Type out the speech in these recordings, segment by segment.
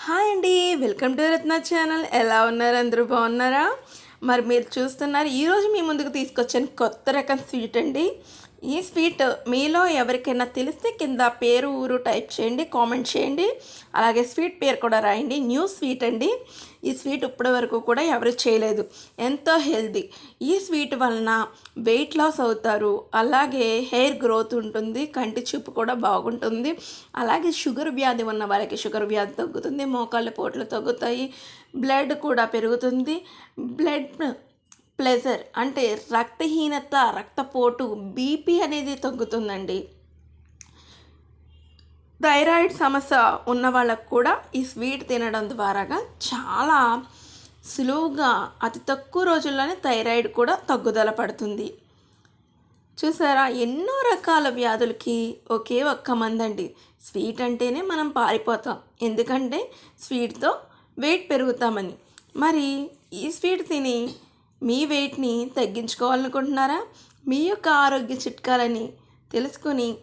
Hi అండి welcome to Ratna channel. ఎలా ఉన్నారు అందరూ? బాగున్నారా? మరి మీరు చూస్తున్నారు ఈరోజు మీ ముందుకు తీసుకొచ్చిన కొత్త రకం స్వీట్ అండి. ఈ స్వీట్ మీలో ఎవరికైనా తెలిస్తే కింద పేరు ఊరు టైప్ చేయండి కామెంట్ చేయండి. అలాగే స్వీట్ పేరు కూడా రాయండి న్యూ స్వీట్ అండి. ఈ స్వీట్ ఇప్పటి వరకు కూడా ఎవరు చేయలేదు. ఎంతో హెల్దీ. ఈ స్వీట్ వలన వెయిట్ లాస్ అవుతారు అలాగే హెయిర్ గ్రోత్ ఉంటుంది కంటి చూపు కూడా బాగుంటుంది. అలాగే షుగర్ వ్యాధి ఉన్న వాళ్ళకి షుగర్ వ్యాధి తగ్గుతుంది మోకాళ్ళ పోట్లు తగ్గుతాయి బ్లడ్ కూడా పెరుగుతుంది. బ్లడ్ బ్లడ్ ప్లెజర్ అంటే రక్తహీనత రక్తపోటు బీపీ అనేది తగ్గుతుందండి. థైరాయిడ్ సమస్య ఉన్న వాళ్ళకు కూడా ఈ స్వీట్ తినడం ద్వారాగా చాలా సులువుగా అతి తక్కువ రోజుల్లోనే థైరాయిడ్ కూడా తగ్గుదల పడుతుంది. చూసారా? ఎన్నో రకాల వ్యాధులకి ఒకే ఒక్క మందండి. స్వీట్ అంటేనే మనం పారిపోతాం. ఎందుకంటే స్వీట్తో వెయిట్ పెరుగుతామని. మరి ఈ స్వీట్ తిని మీ వెయిట్ని తగ్గించుకోవాలనుకుంటున్నారా? మీ యొక్క ఆరోగ్య చిట్కాలని తెలుసుకొని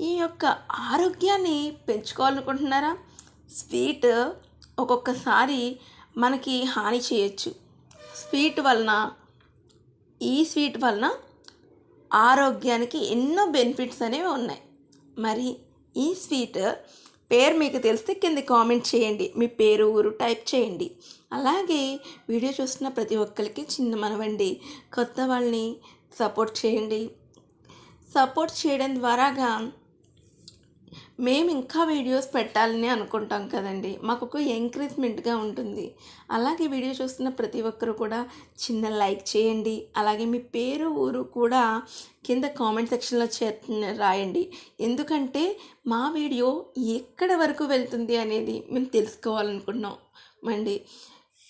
ఈ యొక్క ఆరోగ్యాన్ని పెంచుకోవాలనుకుంటున్నారా? స్వీట్ ఒక్కొక్కసారి మనకి హాని చేయొచ్చు. స్వీట్ వలన ఈ స్వీట్ వలన ఆరోగ్యానికి ఎన్నో బెనిఫిట్స్ అనేవి ఉన్నాయి. మరి ఈ స్వీట్ పేరు మీకు తెలిస్తే కింద కామెంట్ చేయండి. మీ పేరు ఊరు టైప్ చేయండి. అలాగే వీడియో చూస్తున్న ప్రతి ఒక్కరికి చిన్న మనవండి. కొత్త వాళ్ళని సపోర్ట్ చేయండి. సపోర్ట్ చేయడం ద్వారాగా మేము ఇంకా వీడియోస్ పెట్టాలని అనుకుంటాం కదండి. మాకు ఒక ఎంకరేజ్మెంట్గా ఉంటుంది. అలాగే వీడియో చూస్తున్న ప్రతి ఒక్కరు కూడా చిన్న లైక్ చేయండి. అలాగే మీ పేరు ఊరు కూడా కింద కామెంట్ సెక్షన్లో చే రాయండి. ఎందుకంటే మా వీడియో ఎక్కడ వరకు వెళ్తుంది అనేది మేము తెలుసుకోవాలనుకుంటున్నాం అండి.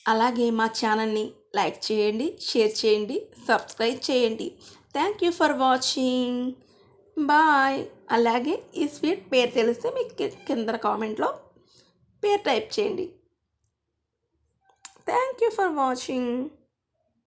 అలాగే మా ఛానల్ని లైక్ చేయండి షేర్ చేయండి సబ్స్క్రైబ్ చేయండి. Thank you for watching. Bye. అలాగే ఈ స్వీట్ పేరు తెలిస్తే మీకు కింద కామెంట్లో పేరు టైప్ చేయండి. Thank you for watching.